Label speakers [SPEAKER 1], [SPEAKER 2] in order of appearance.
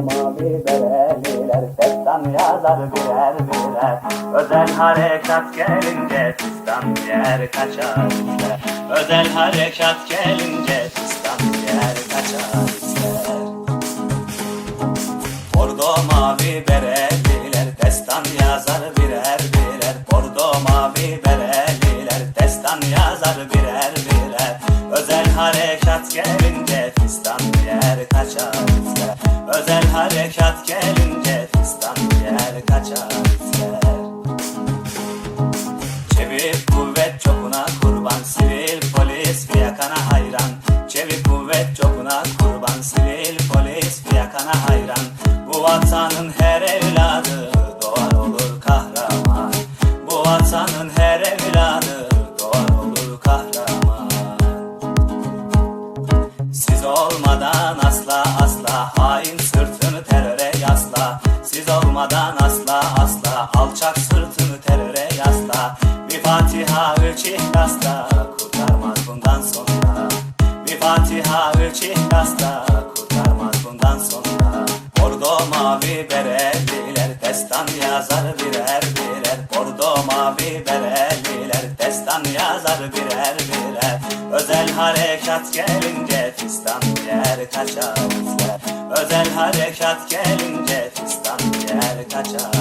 [SPEAKER 1] Mavi bereliler Destan yazar birer birer. Özel harekat gelince Fistan yer kaçar ister Özel harekat gelince Fistan yer kaçar ister mavi bereliler Destan yazar birer birer. Bordo mavi bereliler Destan yazar birer birer. Özel harekat gelince harekat gelince Fistan yer kaçar ister Çevik kuvvet çokuna kurban Sivil polis fiyakana hayran. Çevik kuvvet çokuna kurban Sivil polis fiyakana hayran. Bu vatanın her evladı Doğar olur kahraman. Bu vatanın her evladı Doğar olur kahraman. Siz olmadan asla asla hain yasla Siz olmadan asla asla. Alçak sırtını teröre yasla. Bir Fatiha üç ihlasla kurtarmaz bundan sonra. Bir Fatiha üç ihlasla kurtarmaz bundan sonra. Bordo mavi bereliler destan yazar birer birer. Bordo mavi bereliler destan yazar birer birer. Özel harekat gelince fistan yer kaçar izler Özel harekat gelince fistan yer kaçar izler